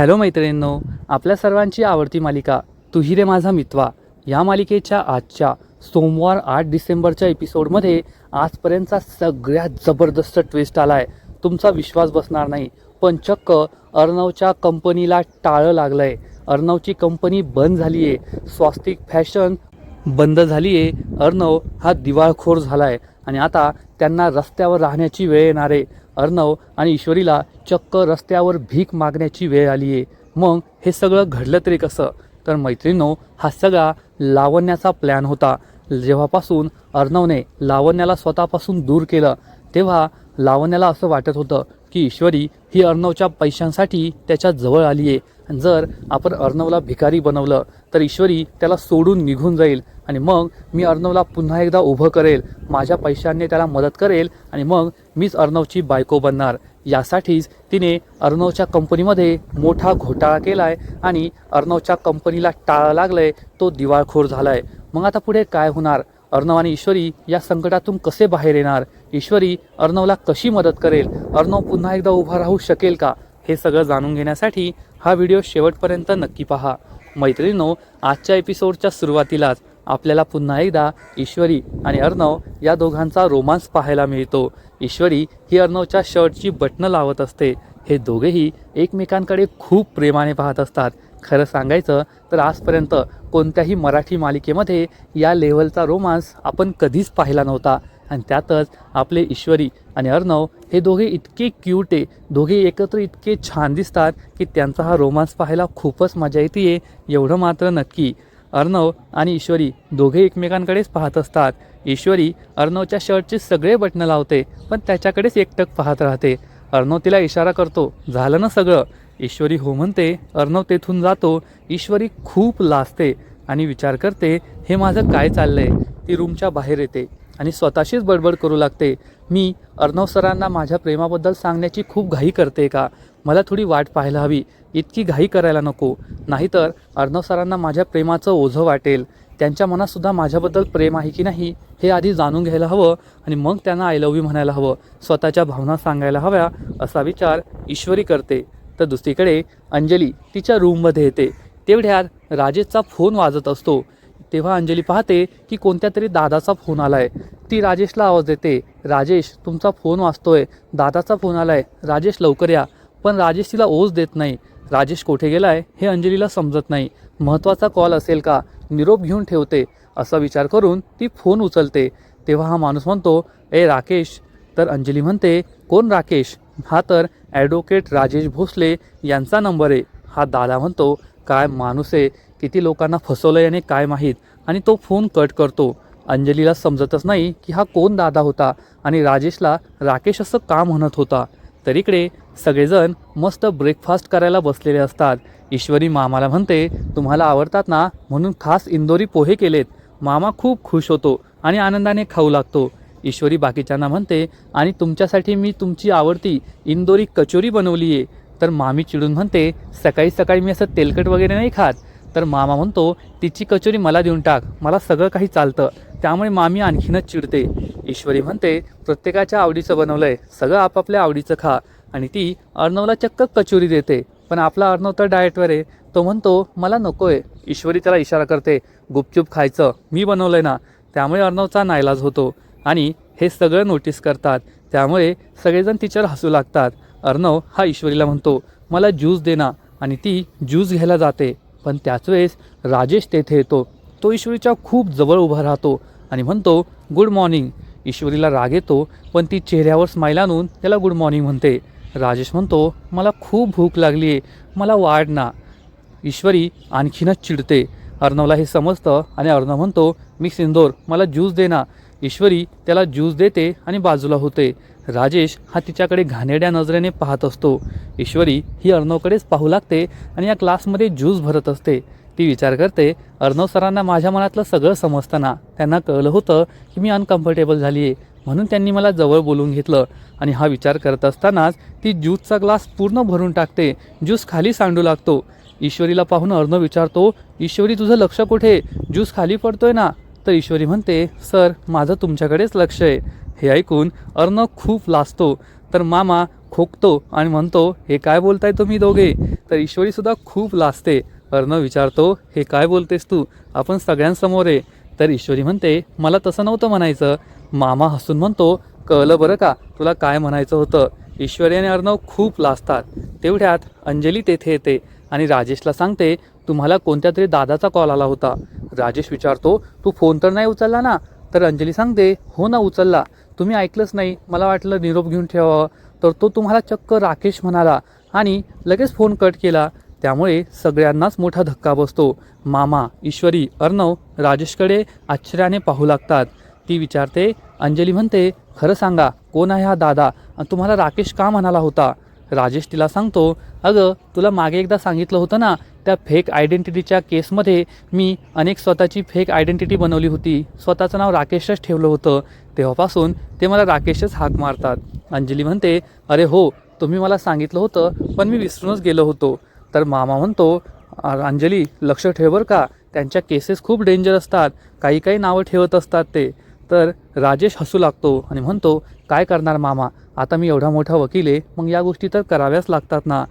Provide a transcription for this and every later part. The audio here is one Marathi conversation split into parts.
हॅलो मैत्रिणींनो आपल्या सर्वांची आवडती मालिका तुही रे माझा मित्वा या मालिकेच्या आजच्या सोमवार आठ डिसेंबरच्या एपिसोडमध्ये आजपर्यंतचा सगळ्यात जबरदस्त ट्विस्ट आला आहे तुमचा विश्वास बसणार नाही. पण चक्क अर्णवच्या कंपनीला टाळं लागलं आहे अर्णवची कंपनी बंद झाली आहे स्वास्तिक फॅशन बंद झाली आहे अर्णव हा दिवाळखोर झाला आहे आणि आता त्यांना रस्त्यावर राहण्याची वेळ येणार आहे. अर्णव आणि ईश्वरीला चक्क रस्त्यावर भीक मागण्याची वेळ आली आहे मग हे सगळं घडलं तरी कसं? तर मैत्रिणीनो हा सगळा लावण्याचा प्लॅन होता. जेव्हापासून अर्णवने लावण्याला स्वतःपासून दूर केलं तेव्हा लावण्याला असं वाटत होतं की ईश्वरी ही अर्णवच्या पैशांसाठी त्याच्याजवळ आली आहे जर आपण अर्णवला भिकारी बनवलं तर ईश्वरी त्याला सोडून निघून जाईल आणि मग मी अर्णवला पुन्हा एकदा उभं करेल माझ्या पैशांनी त्याला मदत करेल आणि मग मीच अर्णवची बायको बनणार. यासाठीच तिने अर्णवच्या कंपनीमध्ये मोठा घोटाळा केला आहे आणि अर्णवच्या कंपनीला टाळा लागलंय तो दिवाळखोर झालाय. मग आता पुढे काय होणार? अर्णव आणि ईश्वरी या संकटातून कसे बाहेर येणार? ईश्वरी अर्णवला कशी मदत करेल? अर्णव पुन्हा एकदा उभा राहू शकेल का? हे सगळं जाणून घेण्यासाठी हा व्हिडिओ शेवटपर्यंत नक्की पहा. मैत्रिणींनो आजच्या एपिसोडच्या सुरुवातीलाच आपल्याला पुन्हा एकदा ईश्वरी आणि अर्णव या दोघांचा रोमांस पाहायला मिळतो. ईश्वरी ही अर्णवच्या शर्टची बटणं लावत असते. हे दोघेही एकमेकांकडे खूप प्रेमाने पाहत असतात. खरं सांगायचं तर आजपर्यंत कोणत्याही मराठी मालिकेमध्ये या लेवलचा रोमांस आपण कधीच पाहिला नव्हता. आणि त्यातच आपले ईश्वरी आणि अर्णव हे दोघे इतके क्यूट आहे. दोघे एकत्र इतके छान दिसतात की त्यांचा हा रोमांस पाहायला खूपच मजा येते एवढं मात्र नक्की. अर्णव आणि ईश्वरी दोघे एकमेकांकडेच पाहत असतात. ईश्वरी अर्णवच्या शर्टचे सगळे बटणं लावते पण त्याच्याकडेच एकटक पाहत राहते. अर्णव तिला इशारा करतो झालं ना सगळं? ईश्वरी हो म्हणते अर्णव तेथून जातो ईश्वरी खूप लाजते आणि विचार करते हे माझं काय चाललंय? ती रूमच्या बाहेर येते आणि स्वतःशीच बडबड करू लागते. मी अर्णव सरांना माझ्या प्रेमाबद्दल सांगण्याची खूप घाई करते का? मला थोडी वाट पाहायला हवी. इतकी घाई करायला नको. नाहीतर अर्णव सरांना माझ्या प्रेमाचं ओझं वाटेल. त्यांच्या मनातसुद्धा माझ्याबद्दल प्रेम आहे की नाही हे आधी जाणून घ्यायला हवं आणि मग त्यांना आय लव्ह यू म्हणायला हवं. स्वतःच्या भावना सांगायला हव्या असा विचार ईश्वरी करते. तर दुसरीकडे अंजली तिच्या रूममध्ये येते. तेवढ्यात राजेशचा फोन वाजत असतो. तेव्हा अंजली पाहते की कोणत्या तरी दादाचा फोन आला आहे ती राजेशला आवाज देते राजेश तुमचा फोन वाजतोय. दादाचा फोन आला आहे राजेश लवकर या. पण राजेश तिला ओझ देत नाही. राजेश कोठे गेलाय हे अंजलीला समजत नाही. महत्त्वाचा कॉल असेल का? निरोप घेऊन ठेवते. असा विचार करून ती फोन उचलते. तेव्हा हा माणूस म्हणतो ए राकेश. तर अंजली म्हणते कोण राकेश? हा तर ॲडव्होकेट राजेश भोसले यांचा नंबर आहे हा दादा म्हणतो काय माणूस आहे किती लोकांना फसवलं याने काय माहीत? आणि तो फोन कट करतो. अंजलीला समजतच नाही की हा कोण दादा होता आणि राजेशला राकेश असं का म्हणत होता. तर इकडे सगळेजण मस्त ब्रेकफास्ट करायला बसलेले असतात. ईश्वरी मामाला म्हणते तुम्हाला आवडतात ना? म्हणून खास इंदोरी पोहे केलेत. मामा खूप खुश होतो आणि आनंदाने खाऊ लागतो. ईश्वरी बाकीच्यांना म्हणते आणि तुमच्यासाठी मी तुमची आवडती इंदोरी कचोरी बनवली आहे तर मामी चिडून म्हणते सकाळी सकाळी मी असं तेलकट वगैरे नाही खात. तर मामा म्हणतो तिची कचोरी मला देऊन टाक मला सगळं काही चालतं त्यामुळे मामी आणखीनच चिडते. ईश्वरी म्हणते प्रत्येकाच्या आवडीचं बनवलं आहे सगळं आपापल्या आवडीचं खा. आणि ती अर्णवला चक्क कचोरी देते. पण आपला अर्णव तर डाएटवर आहे. तो म्हणतो मला नको आहे ईश्वरी त्याला इशारा करते गुपचूप खायचं मी बनवलं आहे ना. त्यामुळे अर्णवचा नाईलाज होतो. आणि हे सगळं नोटीस करतात. त्यामुळे सगळेजण तिच्यावर हसू लागतात. अर्णव हा ईश्वरीला म्हणतो मला ज्यूस दे ना. आणि ती ज्यूस घ्यायला जाते. पण त्याच वेळेस राजेश तेथे येतो. तो ईश्वरीच्या खूप जवळ उभा राहतो आणि म्हणतो गुड मॉर्निंग. ईश्वरीला राग येतो पण ती चेहऱ्यावर स्माईल आणून त्याला गुड मॉर्निंग म्हणते. राजेश म्हणतो मला खूप भूक लागली आहे मला वाढ ना. ईश्वरी आणखीनच चिडते. अर्णवला हे समजतं आणि अर्णव म्हणतो मी सिंदोर मला ज्यूस दे ना. ईश्वरी त्याला ज्यूस देते आणि बाजूला होते. राजेश हा तिच्याकडे घाणेड्या नजरेने पाहत असतो. ईश्वरी ही अर्णवकडेच पाहू लागते आणि या ग्लासमध्ये ज्यूस भरत असते. ती विचार करते अर्णव सरांना माझ्या मनातलं सगळं समजताना त्यांना कळलं होतं की मी अनकम्फर्टेबल झाली आहे म्हणून त्यांनी मला जवळ बोलून घेतलं. आणि हा विचार करत असतानाच ती ज्यूसचा ग्लास पूर्ण भरून टाकते. ज्यूस खाली सांडू लागतो. ईश्वरीला पाहून अर्णव विचारतो ईश्वरी तुझं लक्ष कुठे? ज्यूस खाली पडतोय ना. तर ईश्वरी म्हणते सर माझं तुमच्याकडेच लक्ष आहे. हे ऐकून अर्णव खूप लाजतो. तर मामा खोकतो आणि म्हणतो हे काय बोलताय तुम्ही दोघे? तर ईश्वरीसुद्धा खूप लाजते. अर्णव विचारतो हे काय बोलतेस तू? आपण सगळ्यांसमोर आहे. तर ईश्वरी म्हणते मला तसं नव्हतं म्हणायचं. मामा हसून म्हणतो कळलं बरं का? तुला काय म्हणायचं होतं? ईश्वरी आणि अर्णव खूप लाजतात. तेवढ्यात अंजली तेथे येते आणि राजेशला सांगते तुम्हाला कोणत्या तरी दादाचा कॉल आला होता. राजेश विचारतो तू फोन तर नाही उचलला ना? तर अंजली सांगते हो ना उचलला. तुम्ही ऐकलंच नाही. मला वाटलं निरोप घेऊन ठेवावं. तर तो तुम्हाला चक्क राकेश म्हणाला आणि लगेच फोन कट केला. त्यामुळे सगळ्यांनाच मोठा धक्का बसतो. मामा ईश्वरी अर्णव राजेशकडे आश्चर्याने पाहू लागतात. ती विचारते अंजली म्हणते खरं सांगा कोण आहे हा दादा? आणि तुम्हाला राकेश का म्हणाला होता? राजेश तिला सांगतो अगं तुला मागे एकदा सांगितलं होतं ना त्या फेक आयडेंटिटीच्या केसमध्ये मी अनेक स्वतःची फेक आयडेंटिटी बनवली होती. स्वतःचं नाव राकेशच ठेवलं होतं. तेव्हापासून ते मला राकेशच हाक मारतात. अंजली म्हणते अरे हो तुम्ही मला सांगितलं होतं पण मी विसरूनच गेलो होतो. तर मामा म्हणतो अंजली लक्ष ठेव बरं का. त्यांच्या केसेस खूप डेंजर असतात. काही काही नावं ठेवत असतात ते. तर राजेश हसू लागतो आणि म्हणतो काय करणार मामा? आता मी एवढा मोठा वकील आहे. मग या गोष्टी तर कराव्याच लागतात ना.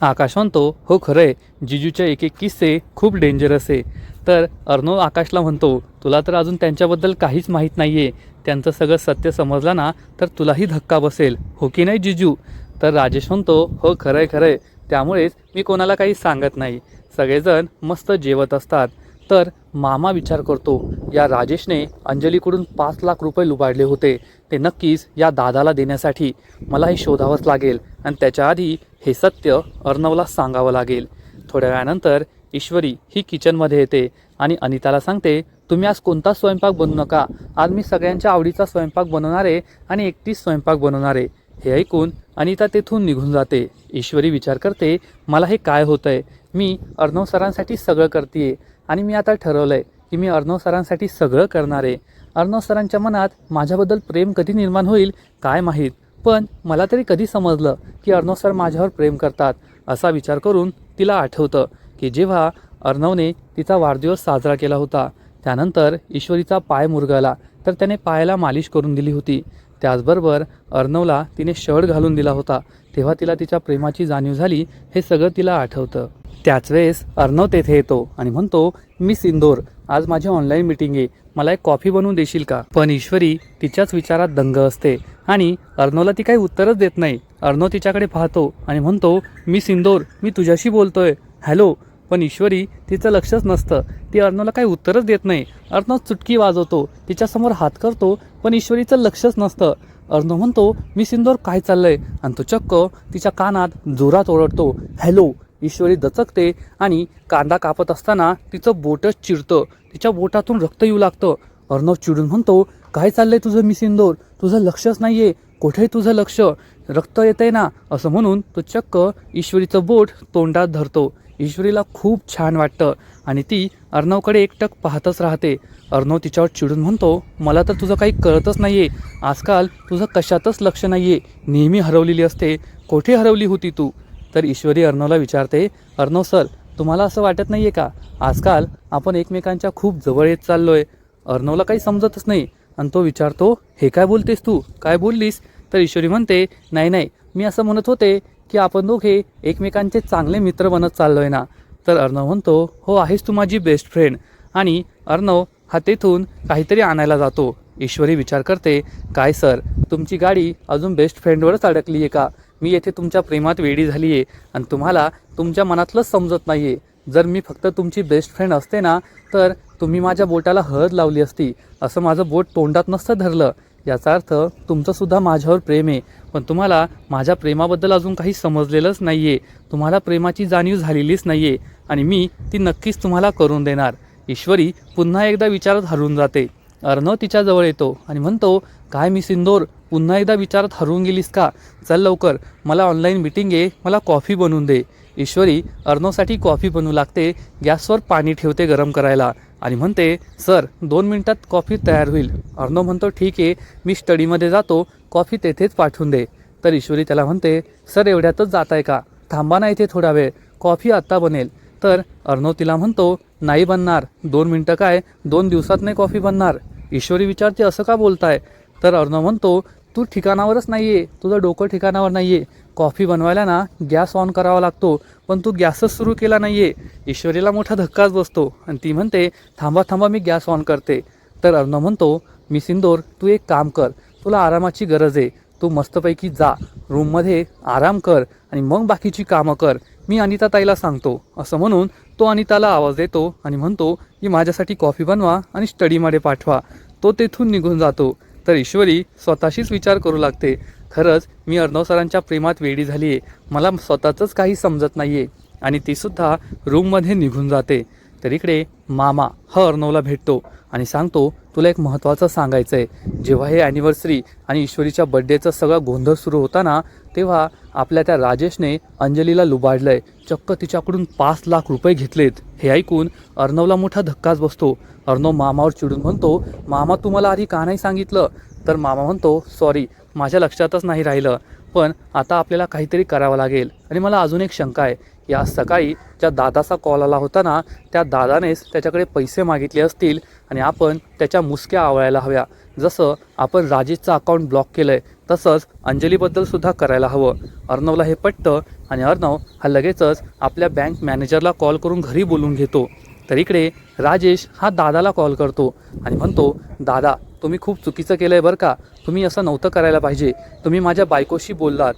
आकाश म्हणतो हो खरं आहे जिजूचे एक एक किस्से खूप डेंजरस आहे. तर अर्णव आकाशला म्हणतो तुला तर अजून त्यांच्याबद्दल काहीच माहीत नाही आहे त्यांचं सगळं सत्य समजलं ना तर तुलाही धक्का बसेल. हो की नाही जिजू? तर राजेश म्हणतो हो खरं आहे खरं आहे त्यामुळेच मी कोणाला काही सांगत नाही. सगळेजण मस्त जेवत असतात. तर मामा विचार करतो या राजेशने अंजलीकडून पाच लाख रुपये लुबाडले होते. ते नक्कीच या दादाला देण्यासाठी मला हे शोधावंच लागेल आणि त्याच्या आधी हे सत्य अर्णवला सांगावं लागेल. थोड्या वेळानंतर ईश्वरी ही किचनमध्ये येते आणि अनिताला सांगते तुम्ही आज कोणताच स्वयंपाक बनवू नका. आज मी सगळ्यांच्या आवडीचा स्वयंपाक बनवणारे आणि एकटीच स्वयंपाक बनवणार. आहे हे ऐकून अनिता तेथून निघून जाते. ईश्वरी विचार करते मला हे काय होतंय? मी अर्णव सरांसाठी सगळं करते आणि मी आता ठरवलं आहे की मी अर्णव सरांसाठी सगळं करणार आहे. अर्णव सरांच्या मनात माझ्याबद्दल प्रेम कधी निर्माण होईल काय माहीत. पण मला तरी कधी समजलं की अर्णव सर माझ्यावर प्रेम करतात असा विचार करून तिला आठवतं की जेव्हा अर्णवने तिचा वाढदिवस साजरा केला होता त्यानंतर ईश्वरीचा पाय मुरगळला तर त्याने पायाला मालिश करून दिली होती. त्याचबरोबर अर्णवला तिने शर्ट घालून दिला होता तेव्हा तिला तिच्या प्रेमाची जाणीव झाली हे सगळं तिला आठवतं. त्याच वेळेस अर्णव तेथे येतो आणि म्हणतो मी सिंदोर आज माझी ऑनलाईन मीटिंग आहे. मला एक कॉफी बनवून देशील का? पण ईश्वरी तिच्याच विचारात दंग असते आणि अर्णवला ती काही उत्तरच देत नाही. अर्णव तिच्याकडे पाहतो आणि म्हणतो मी सिंदोर मी तुझ्याशी बोलतोय. हॅलो. पण ईश्वरी तिचं लक्षच नसतं. ती अर्णवला काही उत्तरच देत नाही. अर्णव चुटकी वाजवतो तिच्यासमोर हात करतो पण ईश्वरीचं लक्षच नसतं. अर्णव म्हणतो मी सिंदोर काय चाललंय? आणि तो चक्क तिच्या कानात जोरात ओरडतो हॅलो ईश्वरी दचकते आणि कांदा कापत असताना तिचं बोटच चिरतं तिच्या बोटातून रक्त येऊ लागतं. अर्णव चिडून म्हणतो काय चाललंय तुझं मी सिंदोर? तुझं लक्षच नाहीये. कुठे तुझं लक्ष? रक्त येतंय ना? असं म्हणून तो चक्क ईश्वरीचं बोट तोंडात धरतो. ईश्वरीला खूप छान वाटतं आणि ती अर्णवकडे एकटक पाहतच राहते. अर्णव तिच्यावर चिडून म्हणतो मला तर तुझं काही कळतच नाही आहे आजकाल तुझं कशातच लक्ष नाही आहे नेहमी हरवलेली असते. कोठे हरवली होती तू? तर ईश्वरी अर्णवला विचारते अर्णव सर तुम्हाला असं वाटत नाही आहे का? आजकाल आपण एकमेकांच्या खूप जवळ येत चाललो आहे अर्णवला काही समजतच नाही. आणि तो विचारतो हे काय बोलतेस तू? काय बोललीस? तर ईश्वरी म्हणते नाही नाही. मी असं म्हणत होते की आपण दोघे एकमेकांचे चांगले मित्र बनत चाललो आहे ना? तर अर्णव म्हणतो हो आहेस तू माझी बेस्ट फ्रेंड आणि अर्णव हा तेथून काहीतरी आणायला जातो. ईश्वरी विचार करते काय सर तुमची गाडी अजून बेस्ट फ्रेंडवरच अडकली आहे का? मी येथे तुमच्या प्रेमात वेडी झाली आहे आणि तुम्हाला तुमच्या मनातलंच समजत नाही आहे जर मी फक्त तुमची बेस्ट फ्रेंड असते ना तर तुम्ही माझ्या बोटाला हळद लावली असती. असं माझं बोट तोंडात नसतं धरलं. याचा अर्थ तुमचंसुद्धा माझ्यावर प्रेम आहे पण तुम्हाला माझ्या प्रेमाबद्दल अजून काही समजलेलंच नाही आहे तुम्हाला प्रेमाची जाणीव झालेलीच नाही आहे आणि मी ती नक्कीच तुम्हाला करून देणार. ईश्वरी पुन्हा एकदा विचारात हरून जाते. अर्णव तिच्याजवळ येतो आणि म्हणतो काय मी सिंदोर पुन्हा एकदा विचारात हरवून गेलीस का? चल लवकर मला ऑनलाईन मिटिंग आहे मला कॉफी बनवून दे. ईश्वरी अर्णवसाठी कॉफी बनवू लागते गॅसवर पाणी ठेवते गरम करायला. आणि म्हणते सर दोन मिनटात कॉफी तयार होईल. अर्णव म्हणतो ठीक आहे मी स्टडीमध्ये जातो कॉफी तेथेच पाठवून दे. तर ईश्वरी त्याला म्हणते सर एवढ्यातच जात आहे का? थांबा ना इथे थोडा वेळ कॉफी आत्ता बनेल. तर अर्णव तिला म्हणतो नाही बनणार दोन मिनटं काय दोन दिवसात नाही कॉफी बनणार. ईश्वरी विचारते असं का बोलताय? तर अर्णव म्हणतो तू ठिकाणावरच नाही आहे तुझं डोकं ठिकाणावर नाही आहे कॉफी बनवायला ना गॅस ऑन करावा लागतो पण तू गॅसच सुरू केला नाही आहे ईश्वरीला मोठा धक्काच बसतो आणि ती म्हणते थांबा थांबा मी गॅस ऑन करते. तर अर्णव म्हणतो मी सिंदोर तू एक काम कर तुला आरामाची गरज आहे. तू मस्तपैकी जा रूममध्ये आराम कर आणि मग बाकीची कामं कर. मी अनिता ताईला सांगतो. असं म्हणून तो अनिताला आवाज देतो आणि म्हणतो की माझ्यासाठी कॉफी बनवा आणि स्टडीमध्ये पाठवा. तो तेथून निघून जातो. तर ईश्वरी स्वतःशीच विचार करू लागते. खरंच मी अर्णव सरांच्या प्रेमात वेडी झाली आहे मला स्वतःचंच काही समजत नाही आहे आणि तीसुद्धा रूममध्ये निघून जाते. तर इकडे मामा हा अर्णवला भेटतो आणि सांगतो तुला एक महत्त्वाचं सांगायचं आहे जेव्हा हे ॲनिव्हर्सरी आणि ईश्वरीच्या बड्डेचं सगळं गोंधळ सुरू होता ना तेव्हा आपल्या त्या राजेशने अंजलीला लुबाडलं आहे चक्क तिच्याकडून पाच लाख रुपये घेतलेत. हे ऐकून अर्णवला मोठा धक्काच बसतो. अर्णव मामावर चिडून म्हणतो मामा तुम्हाला आधी का नाही सांगितलं? तर मामा म्हणतो सॉरी माझ्या लक्षातच नाही राहिलं. पण आता आपल्याला काहीतरी करावं लागेल. आणि मला अजून एक शंका आहे. या सकाळी ज्या दादाचा कॉल आला होता ना त्या दादानेच त्याच्याकडे पैसे मागितले असतील आणि आपण त्याच्या मुसक्या आवळायला हव्या. जसं आपण राजेशचं अकाउंट ब्लॉक केलं आहे तसंच अंजलीबद्दलसुद्धा करायला हवं. अर्णवला हे पटतं आणि अर्णव हा लगेचच आपल्या बँक मॅनेजरला कॉल करून घरी बोलून घेतो. तर इकडे राजेश हा दादाला कॉल करतो आणि म्हणतो दादा तुम्ही खूप चुकीचं केलं आहे बरं का. तुम्ही असं नव्हतं करायला पाहिजे. तुम्ही माझ्या बायकोशी बोललात.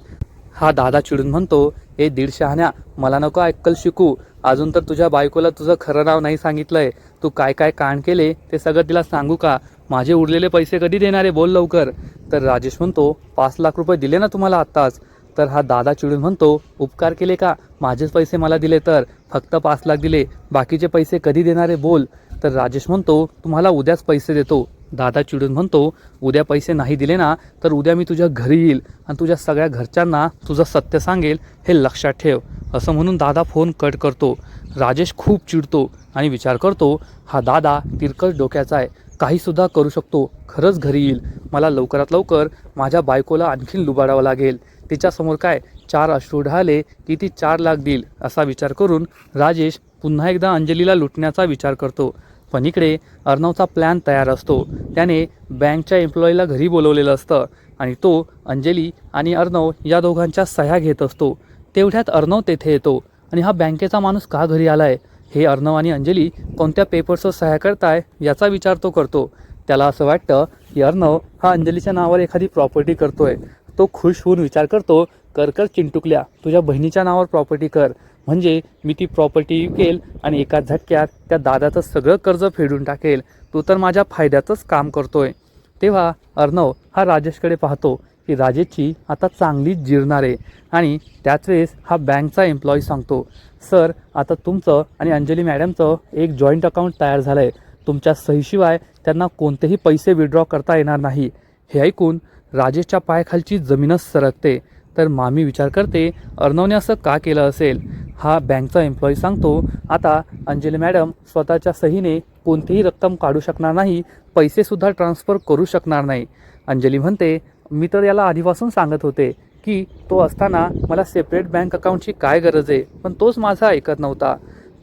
हा दादा चिडून म्हणतो ए दीड शहाण्या मला नको ऐकल शिकू. अजून तर तुझ्या बायकोला तुझं खरं नाव नाही सांगितलंय. तू काय काय कांड केले ते सगळं तिला सांगू का? माझे उरलेले पैसे कधी देणार आहे बोल लवकर. तर राजेश म्हणतो पाच लाख रुपये दिले ना तुम्हाला आत्ताच. तर हा दादा चिडून म्हणतो उपकार केले का? माझेच पैसे मला दिले तर. फक्त पाच लाख दिले. बाकीचे पैसे कधी देणारे बोल. तर राजेश म्हणतो तुम्हाला उद्याच पैसे देतो. दादा चिडून म्हणतो उद्या पैसे नाही दिले ना तर उद्या मी तुझ्या घरी येईल आणि तुझ्या सगळ्या घरच्यांना तुझं सत्य सांगेल हे लक्षात ठेव. असं म्हणून दादा फोन कट करतो. राजेश खूप चिडतो आणि विचार करतो हा दादा तिरकस डोक्याचा आहे काहीसुद्धा करू शकतो खरंच घरी येईल. मला लवकरात लवकर माझ्या बायकोला आणखीन लुबाडावं लागेल. तिच्यासमोर काय चार अश्रू ढाले की ती चार लाख देईल असा विचार करून राजेश पुन्हा एकदा अंजलीला लुटण्याचा विचार करतो. पण इकडे अर्णवचा प्लॅन तयार असतो. त्याने बँकच्या एम्प्लॉईला घरी बोलवलेलं असतं आणि तो अंजली आणि अर्णव या दोघांच्या सह्या घेत असतो. तेवढ्यात अर्णव तेथे येतो आणि हा बँकेचा माणूस का घरी आला आहे हे अर्णव आणि अंजली कोणत्या पेपर्सवर सह्या करताय याचा विचार तो करतो. त्याला असं वाटतं की अर्णव हा अंजलीच्या नावावर एखादी प्रॉपर्टी करतोय. तो खुश होऊन विचार करतो कर कर चिंटुकल्या तुझ्या बहिणीच्या नावावर प्रॉपर्टी कर. म्हणजे मी ती प्रॉपर्टी विकेल आणि एका झटक्यात त्या दादाचं सगळं कर्ज फेडून टाकेल तू तर माझ्या फायद्याचंच काम करतोय. तेव्हा अर्णव हा राजेशकडे पाहतो की राजेशची आता चांगलीच जिरणार आहे आणि त्याच वेळेस हा बँकचा एम्प्लॉई सांगतो सर आता तुमचं आणि अंजली मॅडमचं एक जॉईंट अकाउंट तयार झालं आहे तुमच्या सहीशिवाय त्यांना कोणतेही पैसे विड्रॉ करता येणार नाही. हे ऐकून राजेशच्या पायाखालची जमीनच सरकते. तर मामी विचार करते अर्णवने असं का केलं असेल? हा बँकचा एम्प्लॉई सांगतो आता अंजली मॅडम स्वतःच्या सहीने कोणतीही रक्कम काढू शकणार नाही पैसेसुद्धा ट्रान्सफर करू शकणार नाही. अंजली म्हणते मी तर याला आधीपासून सांगत होते की तो असताना मला सेपरेट बँक अकाउंटची काय गरज आहे पण तोच माझा ऐकत नव्हता.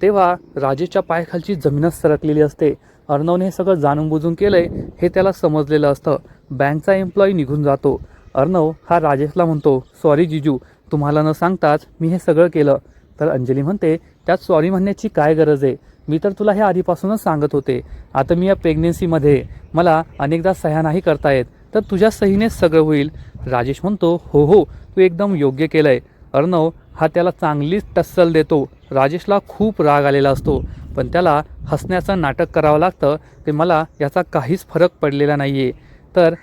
तेव्हा राजेशच्या पायाखालची जमीनच सरकलेली असते. अर्णवने हे सगळं जाणून बुजून केलंय हे त्याला समजलेलं असतं. बँकचा एम्प्लॉई निघून जातो. अर्णव हा राजेशला म्हणतो सॉरी जिजू तुम्हाला न सांगताच मी हे सगळं केलं. तर अंजली म्हणते त्यात सॉरी म्हणण्याची काय गरज आहे? मी तर तुला हे आधीपासूनच सांगत होते. आता मी या प्रेग्नेन्सीमध्ये मला अनेकदा सह्या नाही करता येत तर तुझ्या सहीनेच सगळं होईल. राजेश म्हणतो हो हो तू एकदम योग्य केलं आहे अर्णव हा त्याला चांगलीच टस्सल देतो. राजेशला खूप राग आलेला असतो पण त्याला हसण्याचं नाटक करावं लागतं ते मला याचा काहीच फरक पडलेला नाही आहे तर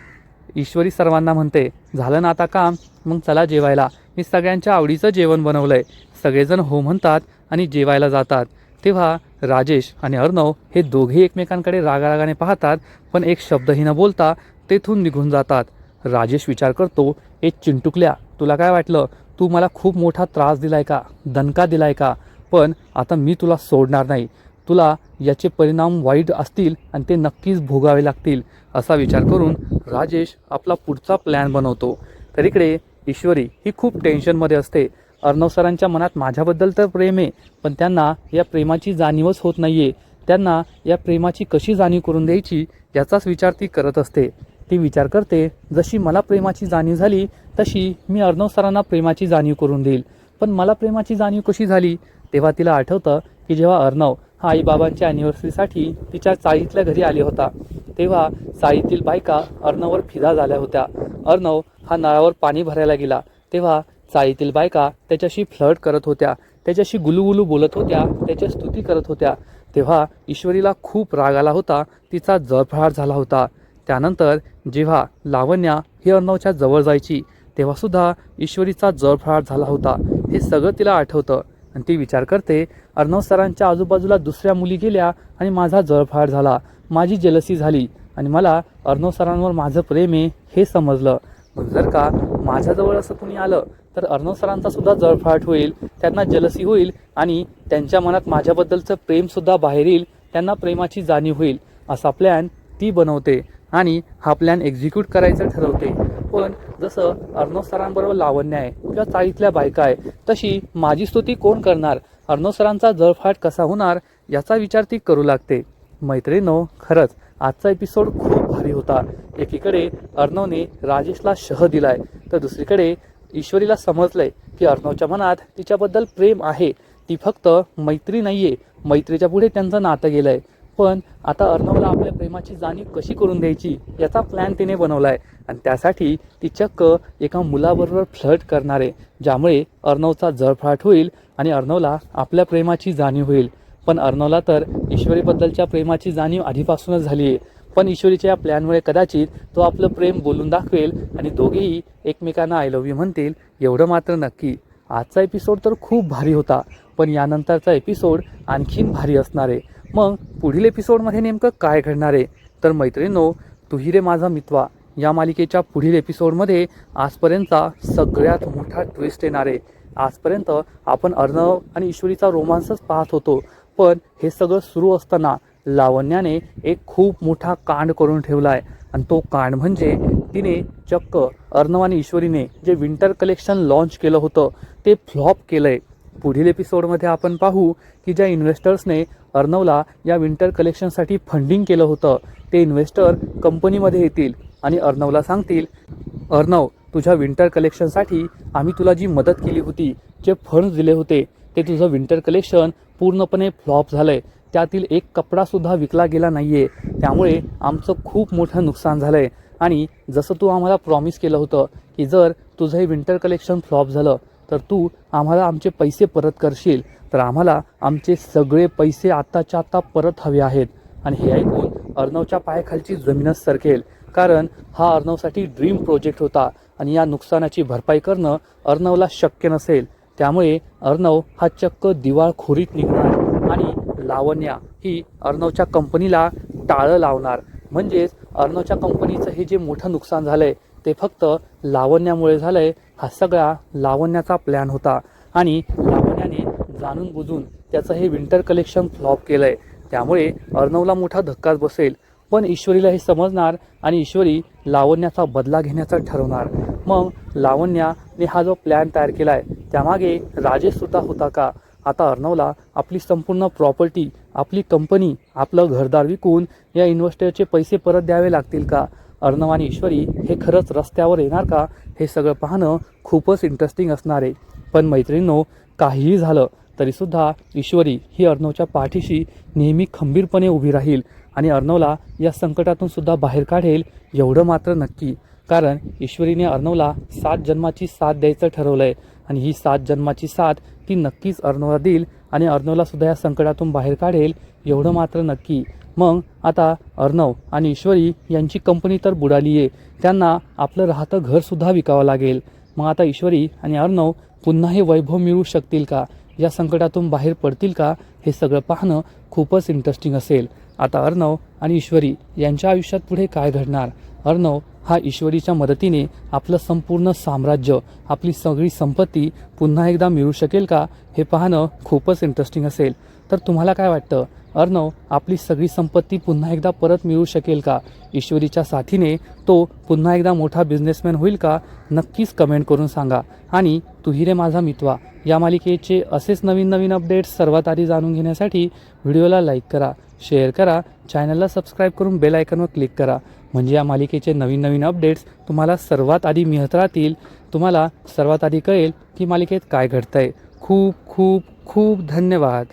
ईश्वरी सर्वांना म्हणते झालं ना आता काम? मग चला जेवायला. मी सगळ्यांच्या आवडीचं जेवण बनवलं आहे सगळेजण हो म्हणतात आणि जेवायला जातात. तेव्हा राजेश आणि अर्णव हे दोघे एकमेकांकडे रागारागाने पाहतात पण एक शब्दही न बोलता तेथून निघून जातात. राजेश विचार करतो ए चिंटुकल्या तुला काय वाटलं? तू मला खूप मोठा त्रास दिलाय का? दणका दिलाय का? पण आता मी तुला सोडणार नाही. तुला याचे परिणाम वाईट असतील आणि ते नक्कीच भोगावे लागतील असा विचार करून राजेश आपला पुढचा प्लॅन बनवतो. तर इकडे ईश्वरी ही खूप टेन्शनमध्ये असते. अर्णव सरांच्या मनात माझ्याबद्दल तर प्रेम आहे पण त्यांना या प्रेमाची जाणीवच होत नाही आहे त्यांना या प्रेमाची कशी जाणीव करून द्यायची याचाच विचार ती करत असते. ती विचार करते जशी मला प्रेमाची जाणीव झाली तशी मी अर्णव सरांना प्रेमाची जाणीव करून देईल. पण मला प्रेमाची जाणीव कशी झाली? तेव्हा तिला आठवतं की जेव्हा अर्णव हा आईबाबांच्या ॲनिव्हर्सरीसाठी तिच्या चाळीतल्या घरी आले होता तेव्हा चाळीतील बायका अर्णववर फिदा झाल्या होत्या. अर्णव हा नळावर पाणी भरायला गेला. तेव्हा चाळीतील बायका त्याच्याशी फ्लर्ट करत होत्या त्याच्याशी गुलुगुलू बोलत होत्या त्याच्या स्तुती करत होत्या. तेव्हा ईश्वरीला खूप राग आला होता तिचा जळफळाट झाला होता. त्यानंतर जेव्हा लावण्या ही अर्णवच्या जवळ जायची तेव्हासुद्धा ईश्वरीचा जळफळाट झाला होता. हे सगळं तिला आठवतं. आणि ती विचार करते अर्णव सरांच्या आजूबाजूला दुसऱ्या मुली गेल्या आणि माझा जळफळाट झाला. माझी जेलसी झाली आणि मला अर्णव सरांवर माझं प्रेम आहे हे समजलं. मग जर का माझ्याजवळ असं कुणी आलं तर अर्णव सरांचा सुद्धा जळफळाट होईल त्यांना जलसी होईल आणि त्यांच्या मनात माझ्याबद्दलचं प्रेमसुद्धा बाहेर येईल त्यांना प्रेमाची जाणीव होईल असा प्लॅन ती बनवते आणि हा प्लॅन एक्झिक्यूट करायचं ठरवते. पण जसं अर्णव सरांबरोबर लावण्य आहे किंवा चाळीतल्या बायका आहे तशी माझी स्तुती कोण करणार? अर्णव सरांचा जळफाट कसा होणार? याचा विचार ती करू लागते. मैत्रिणो खरंच आजचा एपिसोड खूप भारी होता. एकीकडे अर्णवने राजेशला शह दिलाय तर दुसरीकडे ईश्वरीला समजलंय की अर्णवच्या मनात तिच्याबद्दल प्रेम आहे. ती फक्त मैत्री नाहीये. मैत्रीच्या पुढे त्यांचं नातं गेलंय. पण आता अर्णवला आपल्या प्रेमाची जाणीव कशी करून द्यायची याचा प्लॅन तिने बनवलाय. आणि त्यासाठी ती चक्क एका मुलाबरोबर फ्लर्ट करणार आहे ज्यामुळे अर्णवचा जळफाट होईल आणि अर्णवला आपल्या प्रेमाची जाणीव होईल. पण अर्णवला तर ईश्वरीबद्दलच्या प्रेमाची जाणीव आधीपासूनच झाली आहे पण ईश्वरीच्या या प्लॅनमुळे कदाचित तो आपलं प्रेम बोलून दाखवेल आणि दोघेही एकमेकांना आय लव्ह यू म्हणतील एवढं मात्र नक्की. आजचा एपिसोड तर खूप भारी होता पण यानंतरचा एपिसोड आणखीन भारी असणार आहे. मग पुढील एपिसोडमध्ये नेमकं काय घडणार आहे? तर मैत्रिणींनो तुही रे माझा मित्वा या मालिकेच्या पुढील एपिसोडमध्ये आजपर्यंतचा सगळ्यात मोठा ट्विस्ट येणार आहे. आजपर्यंत आपण अर्णव आणि ईश्वरीचा रोमांसच पाहत होतो पण हे सगळं सुरू असताना लावण्याने एक खूप मोठा कांड करून ठेवला आहे आणि तो कांड म्हणजे तिने चक्क अर्णव आणि ईश्वरीने जे विंटर कलेक्शन लॉन्च केलं होतं ते फ्लॉप केलं आहे पुढील एपिसोडमध्ये आपण पाहू की ज्या इन्व्हेस्टर्सने अर्णवला या विंटर कलेक्शनसाठी फंडिंग केलं होतं ते इन्व्हेस्टर कंपनीमध्ये येतील आणि अर्णवला सांगतील अर्णव तुझ्या विंटर कलेक्शनसाठी आम्ही तुला जी मदत केली होती जे फंड्स दिले होते ते तुझं विंटर कलेक्शन पूर्णपणे फ्लॉप झालं आहे त्यातील एक कपडासुद्धा विकला गेला नाही आहे त्यामुळे आमचं खूप मोठं नुकसान झालं आहे आणि जसं तू आम्हाला प्रॉमिस केलं होतं की जर तुझं हे विंटर कलेक्शन फ्लॉप झालं तर तू आम्हाला आमचे पैसे परत करशील. तर आम्हाला आमचे सगळे पैसे आत्ताच्या आत्ता परत हवे आहेत. आणि हे ऐकून अर्णवच्या पायाखालची जमीनच सरकेल. कारण हा अर्णवसाठी ड्रीम प्रोजेक्ट होता आणि या नुकसानाची भरपाई करणं अर्णवला शक्य नसेल. त्यामुळे अर्णव हा चक्क दिवाळखोरीत निघणार. आणि लावण्या ही अर्णवच्या कंपनीला टाळं लावणार. म्हणजेच अर्णवच्या कंपनीचं हे जे मोठं नुकसान झालं आहे ते फक्त लावण्यामुळे झालं आहे हा सगळा लावण्याचा प्लॅन होता. आणि लावण्याने जाणून बुजून त्याचं हे विंटर कलेक्शन फ्लॉप केलं आहे त्यामुळे अर्णवला मोठा धक्काच बसेल. पण ईश्वरीला हे समजणार आणि ईश्वरी लावण्याचा बदला घेण्याचं ठरवणार. मग लावण्याने हा जो प्लॅन तयार केला आहे त्यामागे राजेश सुद्धा होता का? आता अर्णवला आपली संपूर्ण प्रॉपर्टी आपली कंपनी आपलं घरदार विकून या इन्व्हेस्टरचे पैसे परत द्यावे लागतील का? अर्णव आणि ईश्वरी हे खरंच रस्त्यावर येणार का? हे सगळं पाहणं खूपच इंटरेस्टिंग असणार आहे. पण मैत्रिणींनो काहीही झालं तरीसुद्धा ईश्वरी ही अर्णवच्या पाठीशी नेहमी खंबीरपणे उभी राहील आणि अर्णवला या संकटातून सुद्धा बाहेर काढेल एवढं मात्र नक्की. कारण ईश्वरीने अर्णवला सात जन्माची साथ द्यायचं ठरवलं आहे आणि ही सात जन्माची साथ ती नक्कीच अर्णवला देईल आणि अर्णवला सुद्धा या संकटातून बाहेर काढेल एवढं मात्र नक्की. मग आता अर्णव आणि ईश्वरी यांची कंपनी तर बुडाली आहे. त्यांना आपलं राहतं घरसुद्धा विकावं लागेल. मग आता ईश्वरी आणि अर्णव पुन्हा हे वैभव मिळवू शकतील का? या संकटातून बाहेर पडतील का? हे सगळं पाहणं खूपच इंटरेस्टिंग असेल. आता अर्णव आणि ईश्वरी यांच्या आयुष्यात पुढे काय घडणार? अर्णव हा ईश्वरीच्या मदतीने आपलं संपूर्ण साम्राज्य आपली सगळी संपत्ती पुन्हा एकदा मिळू शकेल का हे पाहणं खूपच इंटरेस्टिंग असेल. तर तुम्हाला काय वाटतं? अर्णव आपली सगळी संपत्ती पुन्हा एकदा परत मिळू शकेल का? ईश्वरीच्या साथीने तो पुन्हा एकदा मोठा बिझनेसमॅन होईल का? नक्कीच कमेंट करून सांगा. आणि तुही रे माझा मितवा या मालिकेचे असेच नवीन नवीन अपडेट्स सर्वात आधी जाणून घेण्यासाठी व्हिडिओला लाईक करा शेअर करा चॅनलला सबस्क्राईब करून बेल आयकनवर क्लिक करा. म्हणजे या मालिकेचे नवीन नवीन अपडेट्स तुम्हाला सर्वात आधी मिळत राहतील. तुम्हाला सर्वात आधी कळेल की मालिकेत काय घडतंय. खूप खूप खूप धन्यवाद.